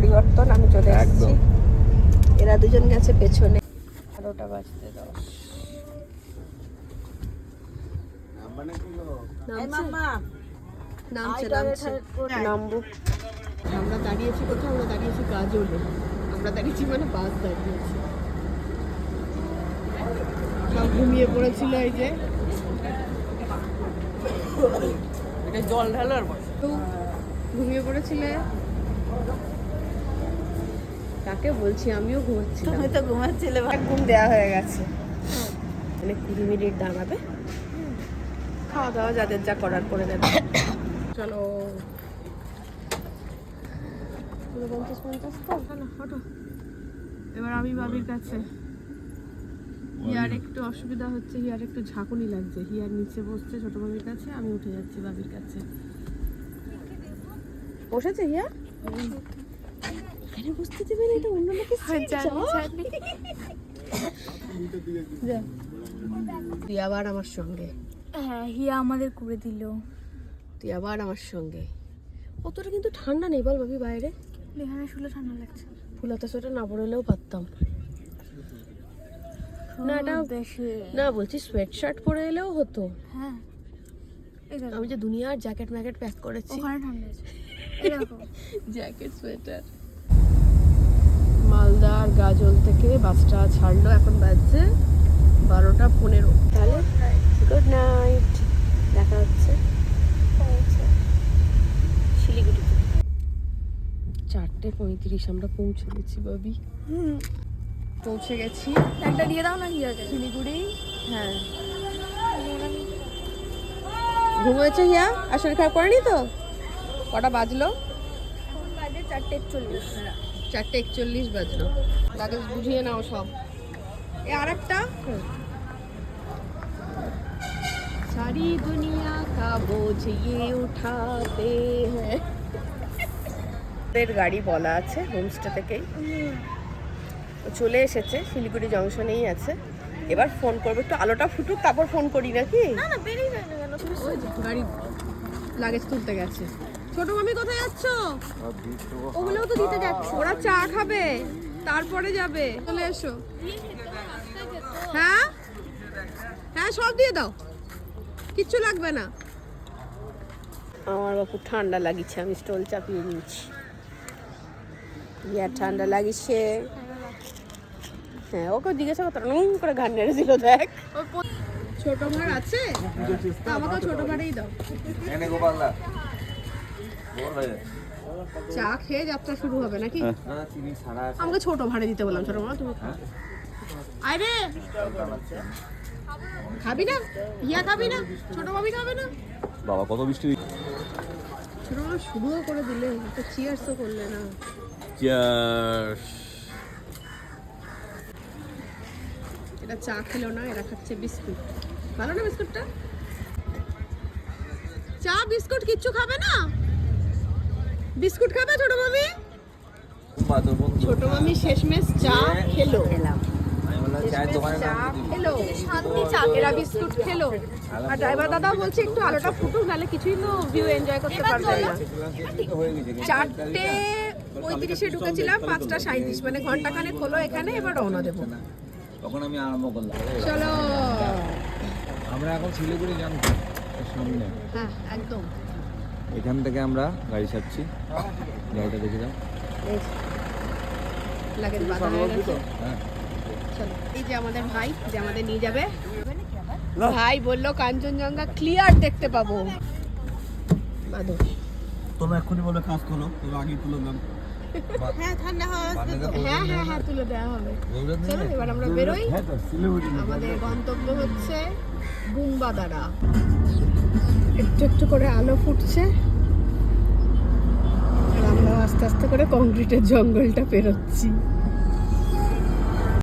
পরিবর্তন আমি চলে এসেছি। এরা দুজন গেছে পেছনে। বারোটা বাজতে দশ। নামছে? নামছে নামছে। নামবো। আমরা দাঁড়িয়েছি কোথাও আমরা দাঁড়িয়েছি গাজলে। আমরা দাঁড়িয়েছি মানে বাস দাঁড়িয়েছি। সব ঘুমিয়ে পড়েছিল এই যে। এটা জল ঢালার ঘুমিয়ে পড়েছিলে? কাকে বলছি আমিও ঘুমাচ্ছিলাম তুমি তো ঘুমাচ্ছিলে এক ঘুম দেওয়া হয়ে গেছে। মানে কুড়ি মিনিট দাঁড়াবে। খাওয়া দাওয়া যাদের যা করার করে দেবে। চলো। পঞ্চাশ পঞ্চাশ তো? হটো এবার আমি বাবির কাছে। হিয়ার একটু অসুবিধা হচ্ছে হিয়ার একটু ঝাঁকুনি লাগছে। হিয়ার নিচে বসছে ছোট বাবির কাছে আমি উঠে যাচ্ছি বাবির কাছে। বসেছে হিয়া এখানে বসতে দেবে না এটা অন্য লোকের seat, যাও। যা। তুই আবার আমার সঙ্গে। হ্যাঁ হিয়া আমাদের করে দিল। তুই আবার আমার সঙ্গে। অতটা কিন্তু ঠান্ডা নেই বল ভাবি বাইরে। এখানে শুলে ঠান্ডা লাগছে। ফুলাতা সোয়েটার না পরলেও পারতাম। না এটা না বলছি সোয়েট শার্ট পরে এলেও হতো। হ্যাঁ। আমি যে দুনিয়ার জ্যাকেট ম্যাকেট প্যাক করেছি। ওখানে ঠান্ডা আছে। জ্যাকেট সোয়েটার মালদার গাজল থেকে বাসটা ছাড়লো এখন বাজছে বারোটা পনেরো। তাহলে গুড নাইট দেখা হচ্ছে। শিলিগুড়িতে। চারটে পঁয়ত্রিশ আমরা পৌঁছে গেছি বাবি পৌঁছে গেছি। একটা দিয়ে দাও না হিয়াকে শিলিগুড়ি? হ্যাঁ। ঘুম হয়েছে হিয়া? আর শরীর খারাপ করেনি তো? কটা বাজলো? বাজে চারটে একচল্লিশ। চারটে একচল্লিশ বাজলো। লাগেজ বুঝিয়ে নাও সব। এ আর একটা সারি দুনিয়া কা বোঝ ইয়ে উঠাতে হ্যাঁ। গাড়ি বলা আছে হোমস্টে থেকেই। চলে এসেছে শিলিগুড়ি জংশনেই আছে। এবার ফোন করব একটু আলোটা ফুটুক তারপর ফোন করি নাকি? গাড়ি লাগেজ তুলতে গেছে। ছোট মামি কোথায় যাচ্ছ? ওগুলোও তো দিতে যাচ্ছে। ওরা চা খাবে তারপরে যাবে। চলে এসো। হ্যাঁ? হ্যাঁ সব দিয়ে দাও। কিচ্ছু লাগবে না। আমার বাপু ঠান্ডা লাগিছে আমি স্টোল চাপিয়ে নিয়েছি ইয়া ঠান্ডা লাগিছে হ্যাঁ ওকে জিজ্ঞাসা করতো নুন করে ঘান নেড়ে দিল দেখ। ছোট ভাড় আছে? তা আমাকে ছোট ভাড়েই দাও এনে গোপালদা বল হয়ে চা খেয়ে যাত্রা শুরু হবে নাকি? আছে। আমাকে ছোট ভাড়ে দিতে বললাম ছোট মামা তুমি আরে! খাবি না? ইয়া খাবি না? ছোট মামি খাবে না? বাবা কত বৃষ্টি ছোট মামা শুরুও করে দিলে তো চিয়ার্সও করলে না। চিয়ার্স এটা চা খেলো না এরা খাচ্ছে বিস্কুট। ভালো না বিস্কুটটা? চা বিস্কুট কিচ্ছু খাবে না? বিস্কুট খাবে ছোট মামি? ছোট মামি শেষমেশ চা খেলো। বিস্কুট খেলো। আর ড্রাইভার দাদাও বলছে একটু আলোটা ফুটুক নাহলে কিছুই তো ভিউ এনজয় করতে পারবে না। চারটে পঁয়ত্রিশে ঢুকেছিলাম পাঁচটা সাঁত্রিশ মানে ঘণ্টা খানেক হলো এখানে এবার রওনা দেবো। তখন আমি আরম্ভ করলাম। চলো। আমরা এখন শিলিগুড়ি যান সামনে। হ্যাঁ একদম। এখান থেকে আমরা গাড়ি ছাড়ছি। গাড়িটা দেখে যাও। এই যে, হয়ে আমাদের ভাই যে আমাদের নিয়ে যাবে। ভাই বলল কাঞ্চনজঙ্ঘা ক্লিয়ার দেখতে পাবো। তোমরা এক্ষুনি বলে কাজ তোলো তোর আগেই তুলে দাম হ্যাঁ ঠান্ডা হাওয়া হ্যাঁ হ্যাঁ হ্যাঁ তুলে দেওয়া হবে। চলো এবার আমরা বেরোই। হ্যাঁ আমাদের গন্তব্য হচ্ছে বুম্বাদারা। একটু একটু করে আলো ফুটছে। আর আমরা আস্তে আস্তে করে কংক্রিটের জঙ্গলটা পেরোচ্ছি।